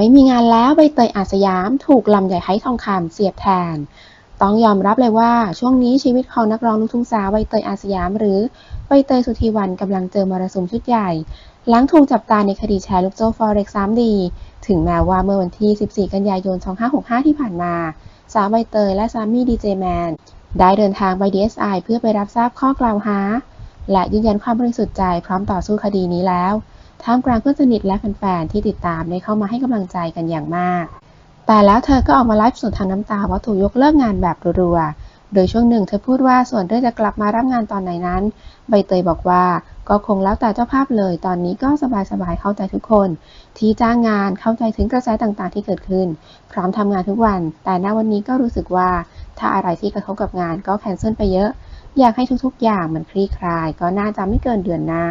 ไม่มีงานแล้วใบเตยอาสยามถูกลำใหญ่ไฮทองคำเสียบแทน ต้องยอมรับเลยว่าช่วงนี้ชีวิตของนักร้องลูกทุ่งสาวใบเตยอาสยาม หรือใบเตยสุธีวันกำลังเจอมรสุมชุดใหญ่ หลังถูกจับตาในคดีแชร์ลูกโซ่ฟอเร็กซ์ 3D ถึงแม้ว่าเมื่อวันที่ 14 กันยายน 2565 ที่ผ่านมา สาวใบเตยและสามีดีเจแมนได้เดินทางไป DSI เพื่อไปรับทราบข้อกล่าวหา และยืนยันความบริสุทธิ์ใจพร้อมต่อสู้คดีนี้แล้ว ท่ามกลางเพื่อนสนิทและแฟนๆที่ติดตามได้เข้ามาให้กำลังใจกันอย่างมาก แต่แล้วเธอก็ออกมาไลฟ์สดทางน้ำตาว่าถูกยกเลิกงานแบบรัวๆ โดยช่วงหนึ่งเธอพูดว่าส่วนเรื่องจะกลับมารับงานตอนไหนนั้น ใบเตยบอกว่าก็คงแล้วแต่เจ้าภาพเลย ตอนนี้ก็สบายๆเข้าใจทุกคน ที่จ้างงานเข้าใจถึงกระแสต่างๆที่เกิดขึ้น พร้อมทำงานทุกวัน แต่ณวันนี้ก็รู้สึกว่าถ้าอะไรที่กระทบกับงานก็แคนเซิลไปเยอะ อยากให้ทุกๆ อย่างมันคลี่คลาย ก็น่าจะไม่เกินเดือนหน้า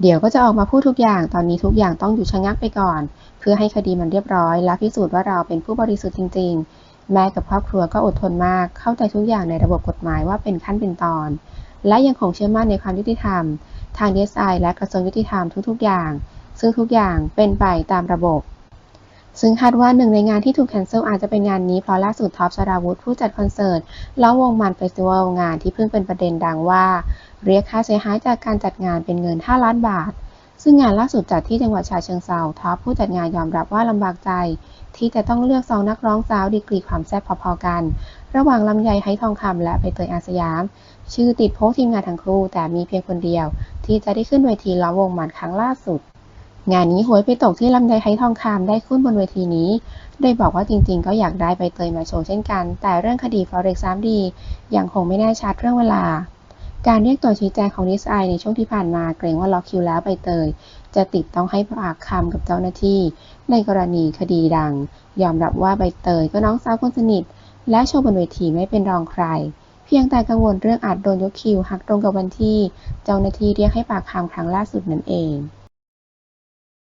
เดี๋ยวก็จะออกมาพูดทุกอย่าง ตอนนี้ทุกอย่างต้องอยู่ชะงักไปก่อน เพื่อให้คดีมันเรียบร้อย และพิสูจน์ว่าเราเป็นผู้บริสุทธิ์จริง ๆ แม่กับครอบครัวก็อดทนมาก เข้าใจทุกอย่างในระบบกฎหมายว่าเป็นขั้นเป็นตอน และยังคงเชื่อมั่นในความยุติธรรม ทาง DSI และกระทรวงยุติธรรมทุกๆอย่าง ซึ่งทุกอย่างเป็นไปตามระบบ ซึ่งคาดว่าหนึ่งในงานที่ถูกแคนเซิลอาจจะเป็นงานนี้เพราะล่าสุดท็อปสราวุธผู้จัดคอนเสิร์ตล้อวงมันเฟสติวัลงานที่เพิ่งเป็นประเด็นดังว่า เรียกค่าเสียหายจากการจัดงานเป็นเงิน 5 ล้านบาท ซึ่งงานล่าสุดจัดที่จังหวัดฉะเชิงเทราท็อปผู้จัดงานยอมรับว่าลำบากใจ ที่จะต้องเลือกสองนักร้องสาวดีกรีความแซ่บพอๆกัน ระหว่างลำไยไฮทองคำและใบเตยอาสยาม ชื่อติดโพสต์ทีมงานทั้งคู่แต่มีเพียงคนเดียว ที่จะได้ขึ้นเวทีล้อวงมันครั้งล่าสุดงานนี้หวยไปตกที่ลำไยไฮทองคำได้ขึ้นบนเวทีนี้ โดยบอกว่าจริงๆ ก็อยากได้ใบเตยมาโชว์เช่นกัน แต่เรื่องคดี Forex 3D ยังคงไม่แน่ชัดเรื่องเวลา การเรียกตัวชี้แจงของนิสไอในช่วงที่ผ่านมาเกรงว่าล็อกคิวแล้วใบเตย จะติดต้องให้ปากคำกับเจ้าหน้าที่ ในกรณีคดีดัง ยอมรับว่าใบเตยก็น้องสาวคนสนิท และโชว์บนเวทีไม่เป็นรองใคร เพียงแต่กังวลเรื่องอาจโดนยกคิวหักตรงกับวันที่ เจ้าหน้าที่เรียกให้ปากคำครั้งล่าสุดนั่นเอง